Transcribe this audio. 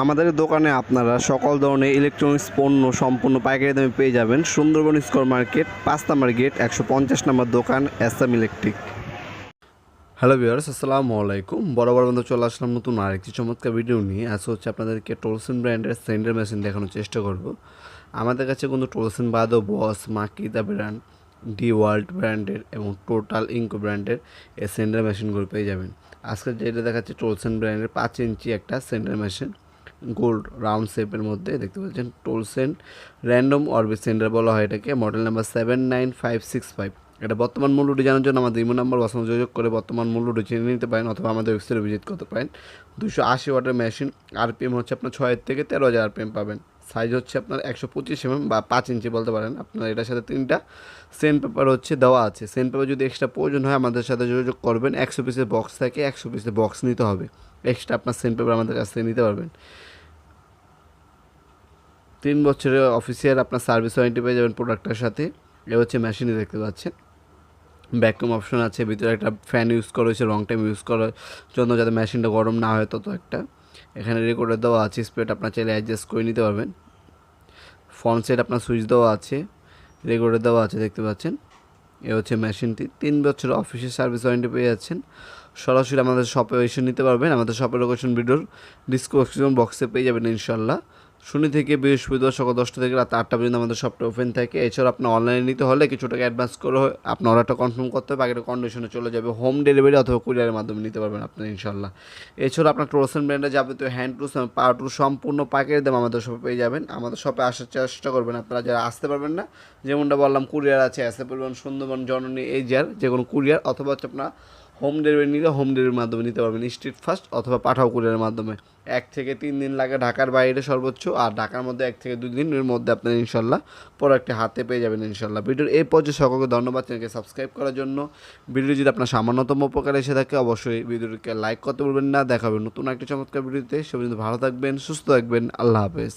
আমাদের দোকানে আপনারা সকল ধরনের ইলেকট্রনিক্স পণ্য সম্পূর্ণ পাইকারি দামে পেয়ে যাবেন। সুন্দরবন স্কোয়ার মার্কেট, পাঁচ নাম্বার গেট, একশো পঞ্চাশ নম্বর দোকান এসএম ইলেকট্রিক। হ্যালো ভিউয়ার্স, আসসালামু আলাইকুম। বরাবর বন্ধু চলে আসলাম নতুন আরেকটি চমৎকার ভিডিও নিয়ে। আজ হচ্ছে আপনাদেরকে টোলসেন ব্র্যান্ডের সেন্ডার মেশিন দেখানোর চেষ্টা করব। আমাদের কাছে কিন্তু টোলসেন বাদও বস মাকিদা ব্র্যান্ড ডি ওয়ার্ল্ড ব্র্যান্ডের এবং টোটাল ইঙ্কো ব্র্যান্ডের এই সেন্ডার মেশিনগুলো পেয়ে যাবেন। আজকে যেটা দেখাচ্ছে টোলসেন ব্র্যান্ডের পাঁচ ইঞ্চি একটা সেন্ডার মেশিন গোল্ড রাউন্ড শেপের মধ্যে, দেখতে পাচ্ছেন, টোলসেন র্যান্ডম অরবিট সেন্টার বলা হয় এটাকে, model number seven nine five six five. এটা বর্তমান মূল্যটি জানার জন্য আমাদের ইমো নাম্বার বাসন যোগাযোগ করে বর্তমান মূল্যটি জেনে নিতে পারেন অথবা আমাদের ওয়েবসাইটে ভিজিট করতে পারেন। দুশো আশি ওয়াটের মেশিন আরপিএম হচ্ছে আপনার ছয়ের থেকে তেরো হাজার আরপিএম পাবেন। সাইজ হচ্ছে আপনার একশো পঁচিশ এমএম বা পাঁচ ইঞ্চি বলতে পারেন। আপনার এটার সাথে তিনটা সেন্ট পেপার হচ্ছে দেওয়া আছে। সেন্ট পেপার যদি এক্সট্রা প্রয়োজন হয়, আমাদের সাথে যোগাযোগ করবেন। একশো পিসের বক্স থাকে একশো পিসের বক্স নিতে হবে। এক্সট্রা আপনার সেন্ট পেপার আমাদের কাছ থেকে নিতে পারবেন। তিন বছরের অফিসিয়াল আপনার সার্ভিস ওয়ারেন্টি পেয়ে যাবেন প্রোডাক্টের সাথে। এ হচ্ছে মেশিনে দেখতে পাচ্ছেন। ব্যাকরুম অপশন আছে, ভিতরে একটা ফ্যান ইউজ করা হয়েছে লং টাইম ইউজ করার জন্য যাতে মেশিনটা গরম না হয়, তত একটা। এখানে রেকর্ডার দেওয়া আছে স্পিড আপনার চাইলে অ্যাডজাস্ট করে নিতে পারবেন। ফ্রন্ট সেট আপনার সুইচ দেওয়া আছে রেকর্ডার দেওয়া আছে, দেখতে পাচ্ছেন। এ হচ্ছে মেশিনটি তিন বছর অফিসের সার্ভিস ওয়ারেন্টি পেয়ে যাচ্ছেন। সরাসরি আমাদের শপে এসে নিতে পারবেন। আমাদের শপের লোকেশন ভিডিওর ডিসক্রিপশন বক্সে পেয়ে যাবেন ইনশাল্লাহ। শনি থেকে বৃহস্পতিবার সকাল দশটা থেকে রাত আটটা পর্যন্ত আমাদের শপটা ওপেন থাকে। এছাড়া আপনার অনলাইনে নিতে হলে কিছু টাকা অ্যাডভান্স করে আপনার অর্ডারটা কনফার্ম করতে হবে, বাকিটা কন্ডিশনে চলে যাবে। হোম ডেলিভারি অথবা কুরিয়ারের মাধ্যমে নিতে পারবেন আপনি ইনশাল্লাহ এছাড়া আপনার টোরসেন ব্র্যান্ডের যাবতীয় হ্যান্ড টুলস এবং পাওয়ার টুল সম্পূর্ণ পাইকারি দাম আমাদের শপে পেয়ে যাবেন। আমাদের শপে আসার চেষ্টা করবেন আপনারা যারা আসতে পারবেন না। যেমনটা বললাম কুরিয়ার আছে আসতে পারবেন সুন্দরবন, জননী, এই যার যে কোনো কুরিয়ার অথবা হচ্ছে আপনার হোম ডেলিভারি নিলে হোম ডেলিভারির মাধ্যমে নিতে পারবেন। স্ট্রিট ফাস্ট অথবা পাঠাও কুরিয়ারের মাধ্যমে। এক থেকে তিন দিন লাগে ঢাকার বাইরে সর্বোচ্চ, আর ঢাকার মধ্যে এক থেকে দুই দিনের মধ্যে আপনার ইনশাল্লাহ প্রোডাক্টটি হাতে পেয়ে যাবেন ইনশাল্লাহ। ভিডিওর এই পর্যায়ে সকলকে ধন্যবাদ চ্যানেলকে সাবস্ক্রাইব করার জন্য। ভিডিও যদি আপনার সামান্যতম উপকার এসে থাকে, অবশ্যই ভিডিওটিকে লাইক করতে বলবেন না। দেখাবেন নতুন একটি চমৎকার ভিডিওতে। সে পর্যন্ত ভালো থাকবেন, সুস্থ থাকবেন। আল্লাহ হাফেজ।